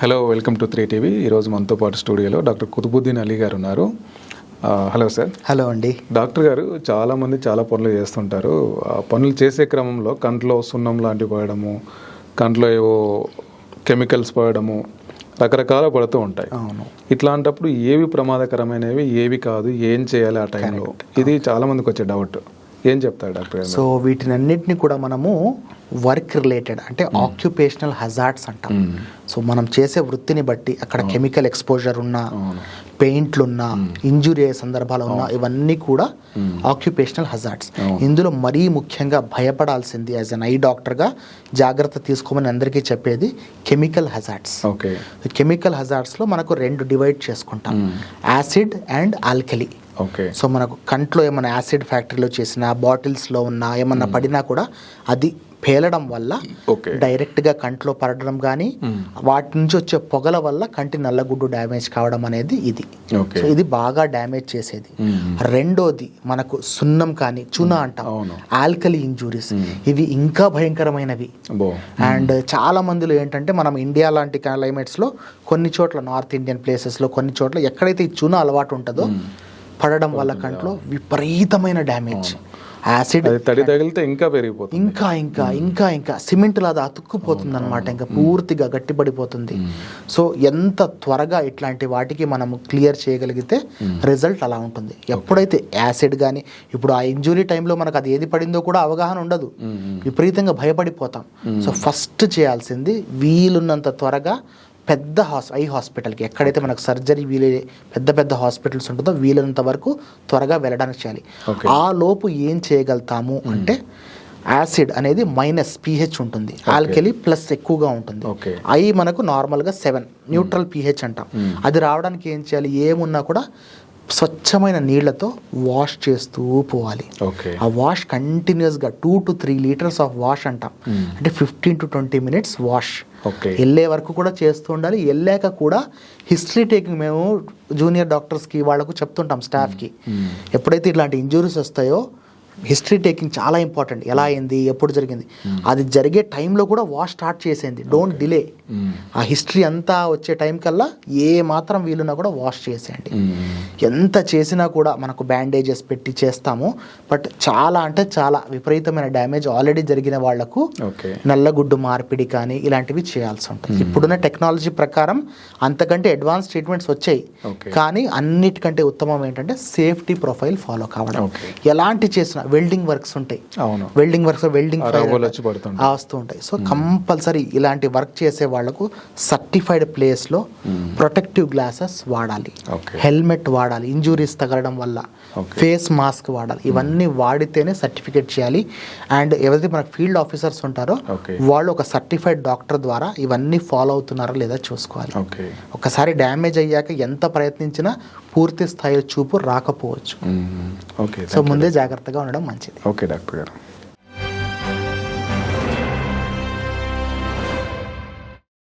Hello welcome to three TV ఈరోజు మనతో పాటు స్టూడియోలో డాక్టర్ కుతుబుద్దీన్ అలీ గారు ఉన్నారు. హలో సార్ హలో అండి. డాక్టర్ గారు చాలామంది చాలా పనులు చేస్తుంటారు. ఆ పనులు చేసే క్రమంలో కంట్లో సున్నం లాంటివి పడడము కంట్లో ఏవో కెమికల్స్ పడడము రకరకాల పడుతూ ఉంటాయి. అవును. ఇట్లాంటప్పుడు ఏవి ప్రమాదకరమైనవి ఏవి కాదు ఏం చేయాలి ఆ టైంలో ఇది చాలా మందికి వచ్చే డౌట్ ఏం చెప్తారు డాక్టర్ సో వీటినన్నిటిని కూడా మనము వర్క్ రిలేటెడ్ అంటే ఆక్యుపేషనల్ హజార్డ్స్ అంటాం. సో మనం చేసే వృత్తిని బట్టి అక్కడ కెమికల్ ఎక్స్పోజర్ ఉన్నా పెయింట్లు ఉన్నా ఇంజురీ అయ్యే సందర్భాలు ఉన్నా ఇవన్నీ కూడా ఆక్యుపేషనల్ హజార్డ్స్ ఇందులో మరీ ముఖ్యంగా భయపడాల్సింది యాజ్ అన్ ఐ డాక్టర్గా జాగ్రత్త తీసుకోమని అందరికీ చెప్పేది కెమికల్ హజార్డ్స్ ఓకే. కెమికల్ హజార్డ్స్లో మనకు రెండు డివైడ్ చేసుకుంటాం. Acid and alkali okay so మనకు కంట్లో ఏమైనా యాసిడ్ ఫ్యాక్టరీలో చేసిన బాటిల్స్లో ఉన్న ఏమన్నా పడినా కూడా అది పేలడం వల్ల ఓకే డైరెక్ట్గా కంట్లో పడడం కానీ వాటి నుంచి వచ్చే పొగల వల్ల కంటి నల్లగుడ్డు డ్యామేజ్ కావడం అనేది ఇది. సో ఇది బాగా డ్యామేజ్ చేసేది. రెండోది మనకు సున్నం కానీ చున అంటాం. Alkali injuries. ఇవి ఇంకా భయంకరమైనవి. అండ్ చాలా మందిలో ఏంటంటే మనం ఇండియా లాంటి క్లైమేట్స్లో కొన్ని చోట్ల నార్త్ ఇండియన్ ప్లేసెస్లో కొన్ని చోట్ల ఎక్కడైతే ఈ చున అలవాటు ఉంటుందో పడడం వల్ల కంట్లో విపరీతమైన డ్యామేజ్. యాసిడ్ తడి తగిలితే ఇంకా పెరిగిపోతుంది. ఇంకా ఇంకా ఇంకా ఇంకా. సిమెంట్ లాగా అతుక్కుపోతుంది అనమాట ఇంకా పూర్తిగా గట్టిపడిపోతుంది. సో ఎంత త్వరగా ఇట్లాంటి వాటికి మనము క్లియర్ చేయగలిగితే రిజల్ట్ అలా ఉంటుంది. ఎప్పుడైతే యాసిడ్ కానీ ఇప్పుడు ఆ ఇంజురీ టైంలో మనకు అది ఏది పడిందో కూడా అవగాహన ఉండదు. విపరీతంగా భయపడిపోతాం. సో ఫస్ట్ చేయాల్సింది వీలున్నంత త్వరగా పెద్ద హాస్ ఐ హాస్పిటల్కి ఎక్కడైతే మనకు సర్జరీ వీలే పెద్ద పెద్ద హాస్పిటల్స్ ఉంటుందో వీలైనంత వరకు త్వరగా వెళ్ళడానికి చేయాలి. ఆ లోపు ఏం చేయగలుగుతాము అంటే యాసిడ్ అనేది మైనస్ పిహెచ్ ఉంటుంది. ఆల్కలీ ప్లస్ ఎక్కువగా ఉంటుంది. ఐ మనకు నార్మల్గా సెవెన్ న్యూట్రల్ పిహెచ్ అంటాం. అది రావడానికి ఏం చేయాలి? ఏమున్నా కూడా స్వచ్ఛమైన నీళ్ళతో వాష్ చేస్తూ పోవాలి. ఓకే. ఆ వాష్ కంటిన్యూస్గా two to three litres of wash అంటాం. అంటే fifteen to twenty minutes wash. Okay. వెళ్ళే వరకు కూడా చేస్తూ ఉండాలి. వెళ్ళాక కూడా హిస్టరీ టేకింగ్ మేము జూనియర్ డాక్టర్స్కి వాళ్ళకు చెప్తుంటాం స్టాఫ్కి. ఎప్పుడైతే ఇట్లాంటి ఇంజురీస్ వస్తాయో హిస్టరీ టేకింగ్ చాలా ఇంపార్టెంట్. ఎలా అయింది? ఎప్పుడు జరిగింది? అది జరిగే టైంలో కూడా వాష్ స్టార్ట్ చేసేయండి డోంట్ డిలే. ఆ హిస్టరీ అంతా వచ్చే టైం కల్లా ఏ మాత్రం వీలున్నా కూడా వాష్ చేసేయండి. ఎంత చేసినా కూడా మనకు బ్యాండేజెస్ పెట్టి చేస్తాము. బట్ చాలా అంటే చాలా విపరీతమైన డ్యామేజ్ ఆల్రెడీ జరిగిన వాళ్ళకు నల్లగుడ్డు మార్పిడి కానీ ఇలాంటివి చేయాల్సి ఉంటుంది. ఇప్పుడున్న టెక్నాలజీ ప్రకారం అంతకంటే అడ్వాన్స్ ట్రీట్మెంట్స్ వచ్చాయి. కానీ అన్నిటికంటే ఉత్తమం ఏంటంటే సేఫ్టీ ప్రొఫైల్ ఫాలో కావడం. ఎలాంటి చేసినా వెల్డింగ్ వర్క్స్ ఉంటాయి. అవును. వెల్డింగ్ వర్క్స్ వెల్డింగ్ వస్తూ ఉంటాయి. సో కంపల్సరీ ఇలాంటి వర్క్ చేసే వాళ్ళకు సర్టిఫైడ్ ప్లేస్లో ప్రొటెక్టివ్ గ్లాసెస్ వాడాలి. హెల్మెట్ వాడాలి. ఇంజురీస్ తగలడం వల్ల. ఫేస్ మాస్క్ వాడాలి. ఇవన్నీ వాడితేనే సర్టిఫికేట్ చేయాలి. అండ్ ఎవరైతే మనకు ఫీల్డ్ ఆఫీసర్స్ ఉంటారో వాళ్ళు ఒక సర్టిఫైడ్ డాక్టర్ ద్వారా ఇవన్నీ ఫాలో అవుతున్నారా లేదా చూసుకోవాలి. ఒకసారి డ్యామేజ్ అయ్యాక ఎంత ప్రయత్నించినా పూర్తి స్థాయి చూపు రాకపోవచ్చు. ఓకే. సో ముందే జాగ్రత్తగా ఉండడం మంచిది. ఓకే డాక్టర్ గారు.